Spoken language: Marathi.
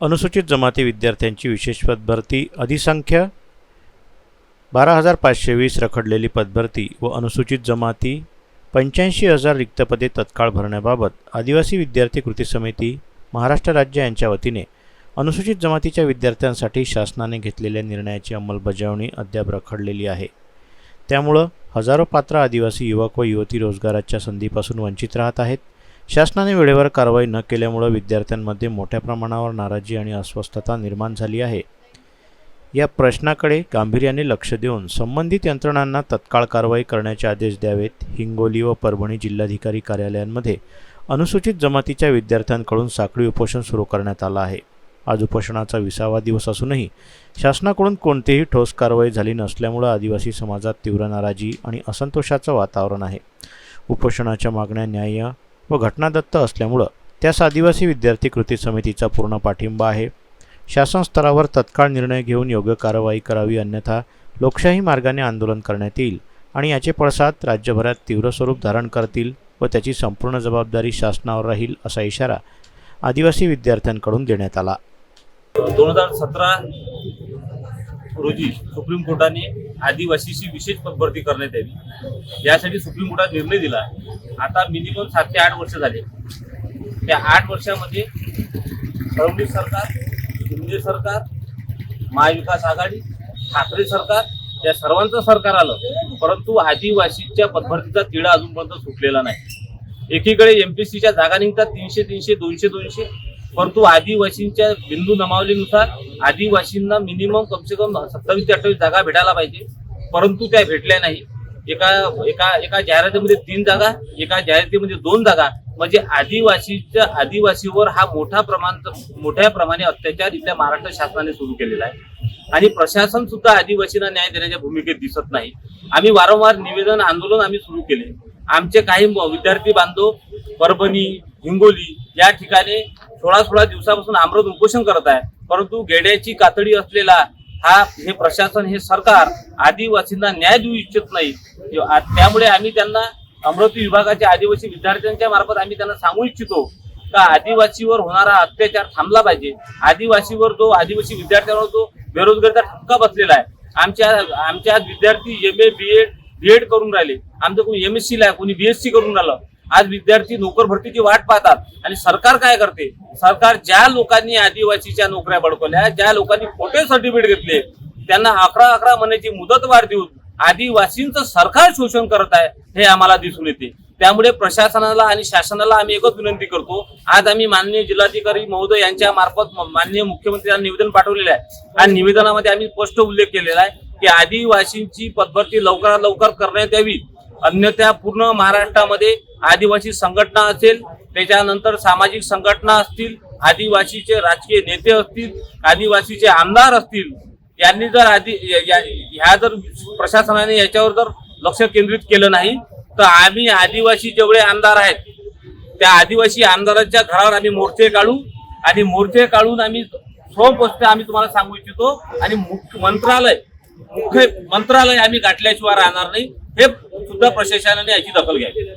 अनुसूचित जमाती विद्यार्थ्यांची विशेष पदभरती अधिसंख्य बारा हजार पाचशे वीस रखडलेली पदभरती व अनुसूचित जमाती पंच्याऐंशी हजार रिक्तपदे तत्काळ भरण्याबाबत आदिवासी विद्यार्थी कृती समिती महाराष्ट्र राज्य यांच्या वतीने अनुसूचित जमातीच्या विद्यार्थ्यांसाठी शासनाने घेतलेल्या निर्णयाची अंमलबजावणी अद्याप रखडलेली आहे. त्यामुळं हजारो पात्र आदिवासी युवक व युवती रोजगाराच्या संधीपासून वंचित राहत आहेत. शासनाने वेळेवर कारवाई न केल्यामुळं विद्यार्थ्यांमध्ये मोठ्या प्रमाणावर नाराजी आणि अस्वस्थता निर्माण झाली आहे. या प्रश्नाकडे गांभीर्याने लक्ष देऊन संबंधित यंत्रणांना तत्काळ कारवाई करण्याचे आदेश द्यावेत हिंगोली व परभणी जिल्हाधिकारी कार्यालयांमध्ये अनुसूचित जमातीच्या विद्यार्थ्यांकडून साखळी उपोषण सुरू करण्यात आलं आहे. आज उपोषणाचा विसावा दिवस असूनही शासनाकडून कोणतीही ठोस कारवाई झाली नसल्यामुळं आदिवासी समाजात तीव्र नाराजी आणि असंतोषाचं वातावरण आहे. उपोषणाच्या मागण्या न्याय्य व घटनादत्त असल्यामुळं त्यास आदिवासी विद्यार्थी कृती समितीचा पूर्ण पाठिंबा आहे. शासन स्तरावर तत्काळ निर्णय घेऊन योग्य कारवाई करावी अन्यथा लोकशाही मार्गाने आंदोलन करण्यात येईल आणि याचे पडसाद राज्यभरात तीव्र स्वरूप धारण करतील व त्याची संपूर्ण जबाबदारी शासनावर राहील असा इशारा आदिवासी विद्यार्थ्यांकडून देण्यात आला. दोन हजार सतरा रोजी सुप्रीम कोर्टाने आदिवासीशी विशेष भरती करण्यात यावी. यासाठी सुप्रीम कोर्टात निर्णय दिला. आता मिनिमम सात ते आठ वर्ष झाले. त्या आठ वर्षामध्ये फडणवीस सरकार शिंदे सरकार महाविकास आघाडी ठाकरे सरकार या सर्वांचं सरकार आलं. परंतु आदिवासीच्या पदभरतीचा तिढा अजूनपर्यंत सुटलेला नाही. एकीकडे एमपीसीच्या जागा निघतात तीनशे तीनशे दोनशे दोनशे. परंतु आदिवासींच्या बिंदू नमावलीनुसार आदिवासींना मिनिमम कमसे कम सत्तावीस ते अठ्ठावीस जागा भेटायला पाहिजे. परंतु त्या भेटल्या नाही. एका एका एका जाहिरातीमध्ये तीन जागा एका जाहिरातीमध्ये दोन जागा. म्हणजे आदिवासीच्या आदिवासीवर हा मोठा प्रमाण मोठ्या प्रमाणे अत्याचार इथल्या महाराष्ट्र शासनाने सुरू केलेला आहे. आणि प्रशासन सुद्धा आदिवासींना न्याय देण्याच्या भूमिकेत दिसत नाही. आम्ही वारंवार निवेदन आंदोलन आम्ही सुरू केले. आमचे काही विद्यार्थी बांधव परभणी हिंगोली या ठिकाणी सोळा सोळा दिवसापासून आमरत उपोषण करत आहे. परंतु गेड्याची कातडी असलेला हा हे प्रशासन हे सरकार आदिवासींना न्याय देऊ इच्छित नाही. त्यामुळे आम्ही त्यांना अमरावती विभागाच्या आदिवासी विद्यार्थ्यांच्या मार्फत आम्ही त्यांना सांगू इच्छितो का आदिवासीवर होणारा अत्याचार थांबला पाहिजे. आदिवासीवर जो आदिवासी विद्यार्थ्यांवर जो बेरोजगारीचा ठपका बसलेला आहे आमच्या आमच्या विद्यार्थी M A B Ed B Ed करून राहिले. आमचं कोणी एम एस सी ला कोणी बीएससी करून राहिलं. आज विद्यार्थी नोकर भरतीची वाट पाहतात. आणि सरकार काय करते? सरकार ज्या लोकांनी आदिवासीच्या नोकऱ्या बडकवल्या ज्या लोकांनी खोटे सर्टिफिकेट घेतले त्यांना अकरा अकरा महिन्याची मुदतवाढ देऊन आदिवासींचं सरकार शोषण करत आहे हे आम्हाला दिसून येते. त्यामुळे प्रशासनाला आणि शासनाला आम्ही एकच विनंती करतो. आज आम्ही माननीय जिल्हाधिकारी महोदय यांच्या मार्फत माननीय मुख्यमंत्र्यांना निवेदन पाठवलेलं आहे. आणि निवेदनामध्ये आम्ही स्पष्ट उल्लेख केलेला आहे की आदिवासींची पदभरती लवकरात लवकर करण्यात यावी. अन्यथा पूर्ण महाराष्ट्रामध्ये आदिवासी संघटना असेल त्याच्यानंतर सामाजिक संघटना असतील आदिवासीचे राजकीय नेते असतील आदिवासीचे आमदार असतील यांनी जर आधी या- ह्या जर प्रशासनाने याच्यावर जर लक्ष केंद्रित केलं नाही तर आम्ही आदिवासी जेवढे आमदार आहेत त्या आदिवासी आमदारांच्या घरावर आम्ही मोर्चे काढू आणि मोर्चे काढून आम्ही स्वपष्ट आम्ही तुम्हाला सांगू इच्छितो आणि मुख्य मंत्रालय मुख्य मंत्रालय आम्ही गाठल्याशिवाय राहणार नाही. हे सुद्धा प्रशासनाने याची दखल घ्यावी.